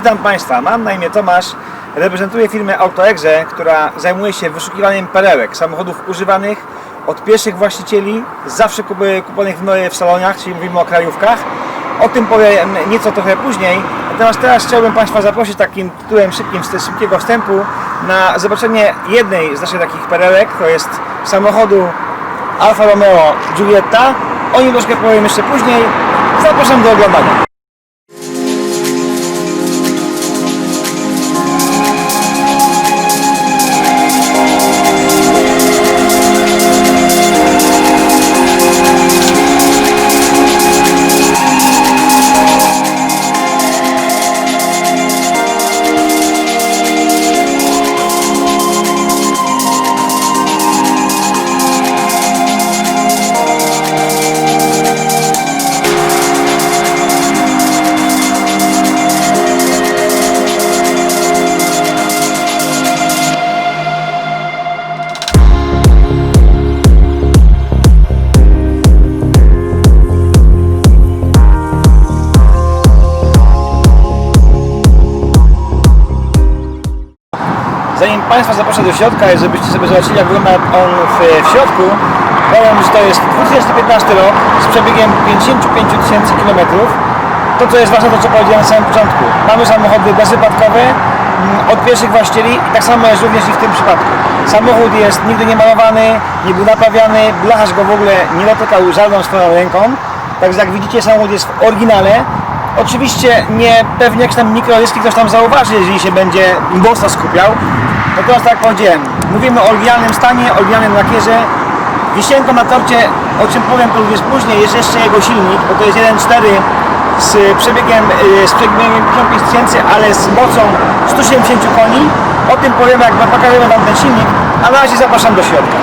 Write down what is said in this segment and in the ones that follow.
Witam Państwa, mam na imię Tomasz, reprezentuję firmę AutoExe, która zajmuje się wyszukiwaniem perełek, samochodów używanych od pierwszych właścicieli, zawsze kup- kupionych w, w saloniach, czyli mówimy o krajówkach. O tym powiem nieco trochę później, natomiast teraz chciałbym Państwa zaprosić takim tytułem szybkim, szybkiego wstępu na zobaczenie jednej z naszych takich perełek, to jest samochodu Alfa Romeo Giulietta. O nim troszkę powiem jeszcze później. Zapraszam do oglądania. Zanim Państwa zaproszę do środka i żebyście sobie zobaczyli jak wygląda on w, w środku, powiem, że to jest 2015 rok z przebiegiem 55 tysięcy km. To co jest ważne, to co powiedziałem na samym początku. Mamy samochody bezwypadkowe mm, od pierwszych właścicieli i tak samo jest również i w tym przypadku. Samochód jest nigdy nie malowany, nie był naprawiany, blacharz go w ogóle nie dotykał żadną swoją ręką. Także jak widzicie samochód jest w oryginale. Oczywiście nie pewnie jakieś tam mikroryski ktoś tam zauważy, jeżeli się będzie mocno skupiał. Natomiast tak jak powiedziałem, mówimy o oryginalnym stanie, oryginalnym lakierze. Wisienką na torcie, o czym powiem to również później, jest jeszcze jego silnik, bo to jest 1.4 z przebiegiem, y, z przebiegiem 55 tysięcy, ale z mocą 170 koni. O tym powiem, jak pokażemy Wam ten silnik, a na razie zapraszam do środka.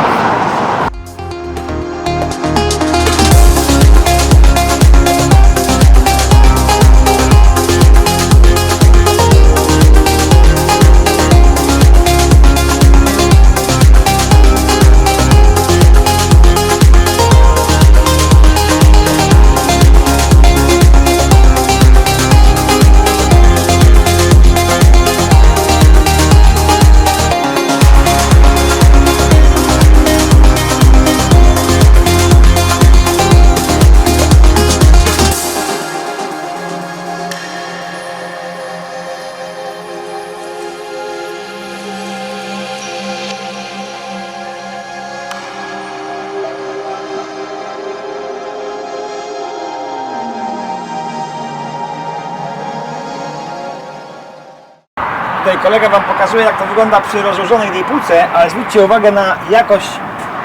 Tutaj kolega Wam pokazuje, jak to wygląda przy rozłożonej tej półce, ale zwróćcie uwagę na jakość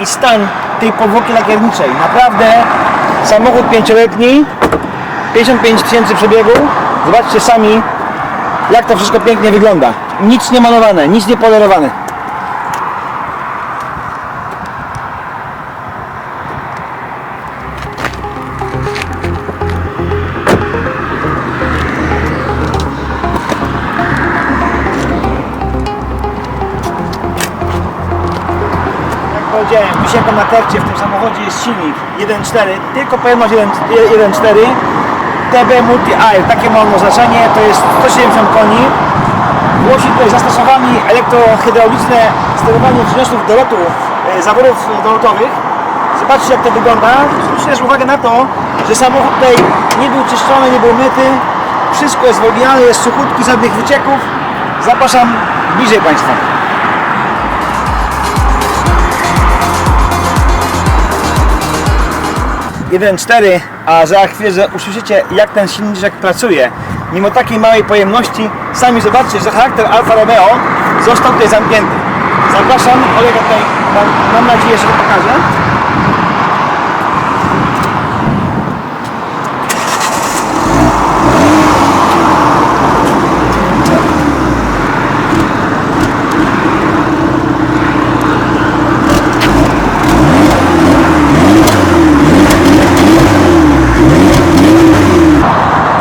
i stan tej powłoki lakierniczej. Naprawdę samochód pięcioletni, 55 tysięcy przebiegu. Zobaczcie sami, jak to wszystko pięknie wygląda. Nic nie malowane, nic nie polerowane. Wisienką na tercie w tym samochodzie jest silnik 1.4, tylko pojemność 1.4 TB Multi Air, takie ma ono oznaczenie, to jest 170 koni. Głosi tutaj zastosowani elektrohydrauliczne sterowanie przyniosłów do lotu, e, zaworów dolotowych. Zobaczcie jak to wygląda. Zwróćcie też uwagę na to, że samochód tutaj nie był czyszczony, nie był myty. Wszystko jest w oryginale, jest suchutki, żadnych wycieków. Zapraszam bliżej Państwa. 1.4, a za chwilę usłyszycie jak ten silniczek pracuje. Mimo takiej małej pojemności, sami zobaczcie, że charakter Alfa Romeo został tutaj zamknięty. Zapraszam, kolega tutaj, mam, mam nadzieję, że to pokaże.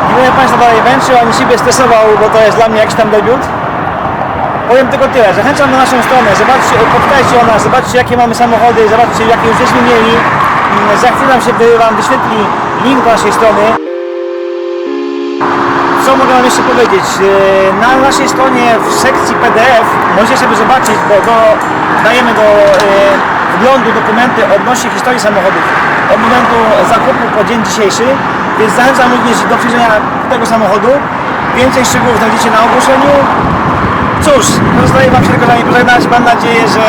Nie będę Państwa męczył, ani siebie stresował, bo to jest dla mnie jakiś tam debiut. Powiem tylko tyle, zachęcam na naszą stronę, zobaczcie, poczytajcie o nas, zobaczcie jakie mamy samochody, zobaczcie jakie już żeśmy mieli. Mm, Za chwilę się Wam wyświetli link do naszej strony. co mogę Wam jeszcze powiedzieć? Yy, Na naszej stronie w sekcji PDF możecie sobie zobaczyć, bo do, dajemy do wglądu dokumenty odnośnie historii samochodów od momentu zakupu po dzień dzisiejszy, więc zachęcam również do przyjrzenia tego samochodu. Więcej szczegółów znajdziecie na ogłoszeniu. Cóż, pozostaje Wam się tylko z nami pożegnać. Mam nadzieję, że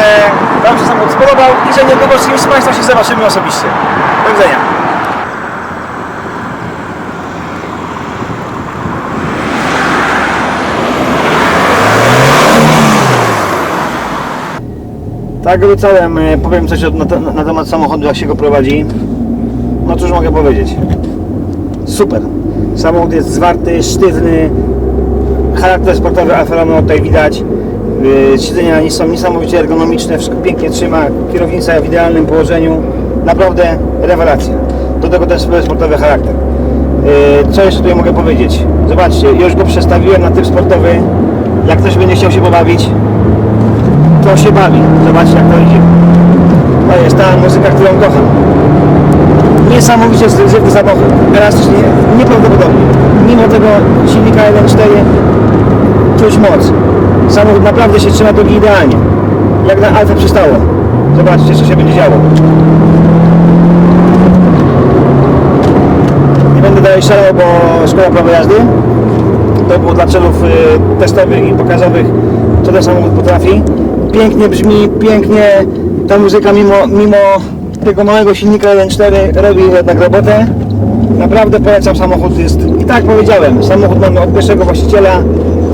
Wam się samochód spodobał i że niedługo z kimś z Państwa się zobaczymy osobiście. Do widzenia. Tak obiecałem, e, powiem coś na, na temat samochodu, jak się go prowadzi. No cóż mogę powiedzieć. Super. Samochód jest zwarty, sztywny. Charakter sportowy Alfa Romeo tutaj widać. Yy, Siedzenia są niesamowicie ergonomiczne, wszystko pięknie trzyma. Kierownica w idealnym położeniu. Naprawdę rewelacja. Do tego też sportowy charakter. Yy, Co jeszcze tutaj mogę powiedzieć? Zobaczcie, już go przestawiłem na typ sportowy. Jak ktoś będzie chciał się pobawić, to się bawi. Zobaczcie jak to idzie. To jest ta muzyka, którą kocham. Niesamowicie zrywny samochód. Elastycznie, nieprawdopodobnie. Mimo tego silnika 1.4 czuć moc. Samochód naprawdę się trzyma drogi idealnie. Jak na Alfę przystało. Zobaczcie co się będzie działo. Nie będę dalej szalał, bo szkoła prawa jazdy. To było dla celów y, testowych i pokazowych, co ten samochód potrafi. Pięknie brzmi, pięknie ta muzyka mimo, mimo tego małego silnika 1.4 robi jednak robotę. Naprawdę polecam samochód. Jest, I tak powiedziałem, samochód mamy od pierwszego właściciela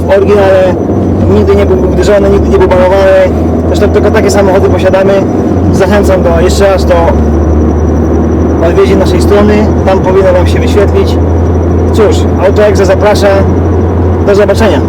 w oryginale. Nigdy nie był uderzony, nigdy nie był balowany. Zresztą tylko takie samochody posiadamy. Zachęcam do jeszcze raz do odwiedzi naszej strony. Tam powinno Wam się wyświetlić. Cóż, AutoExe zaprasza. Do zobaczenia.